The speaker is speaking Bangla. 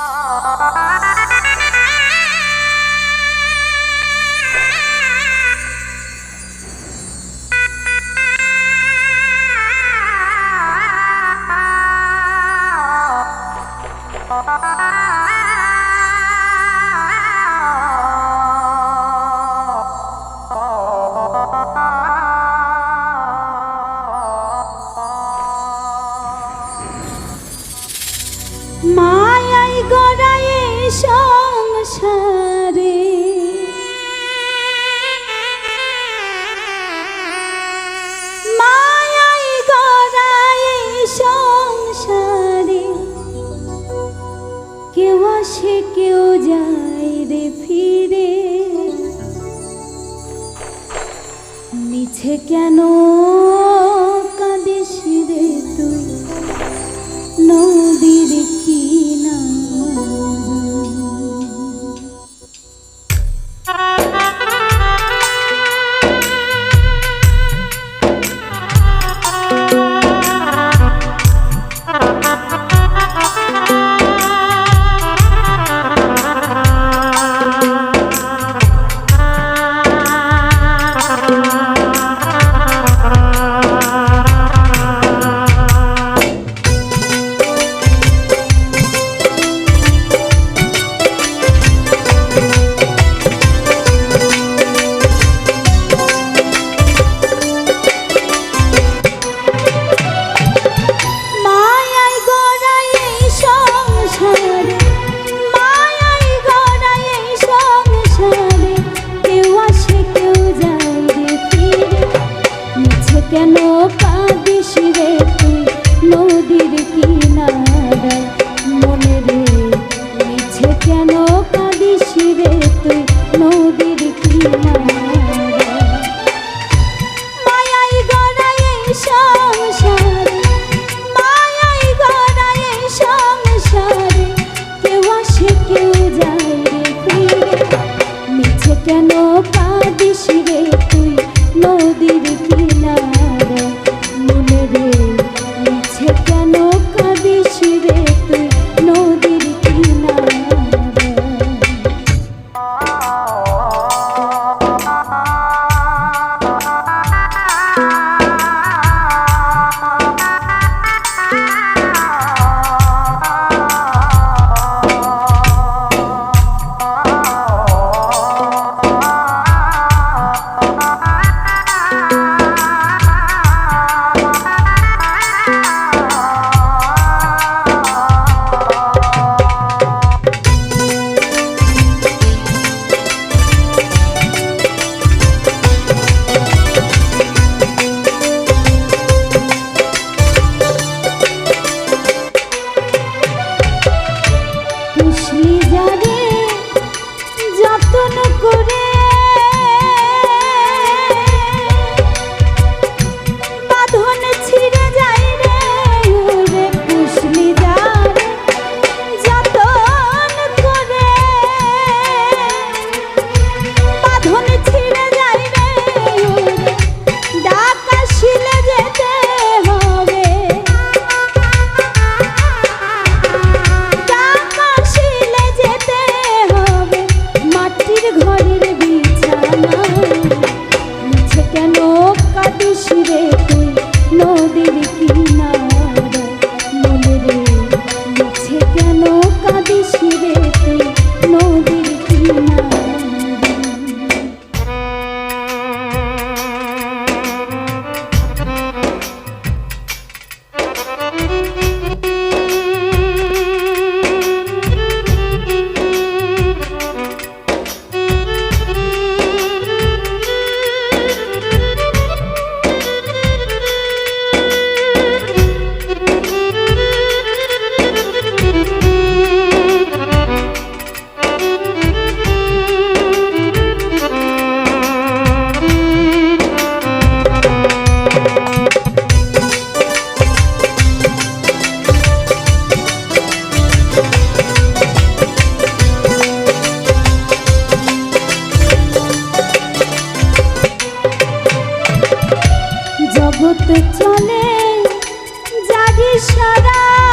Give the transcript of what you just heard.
Oh. সংসারে। মায়াই গড়ায় সংসারে। কেউ আসে কেউ যায় রে ফিরে। মিছে কেন কেন কাঁদিস রে তুই? নদীর শিরে তুই নদীর জগৎ চলে জাগি সারা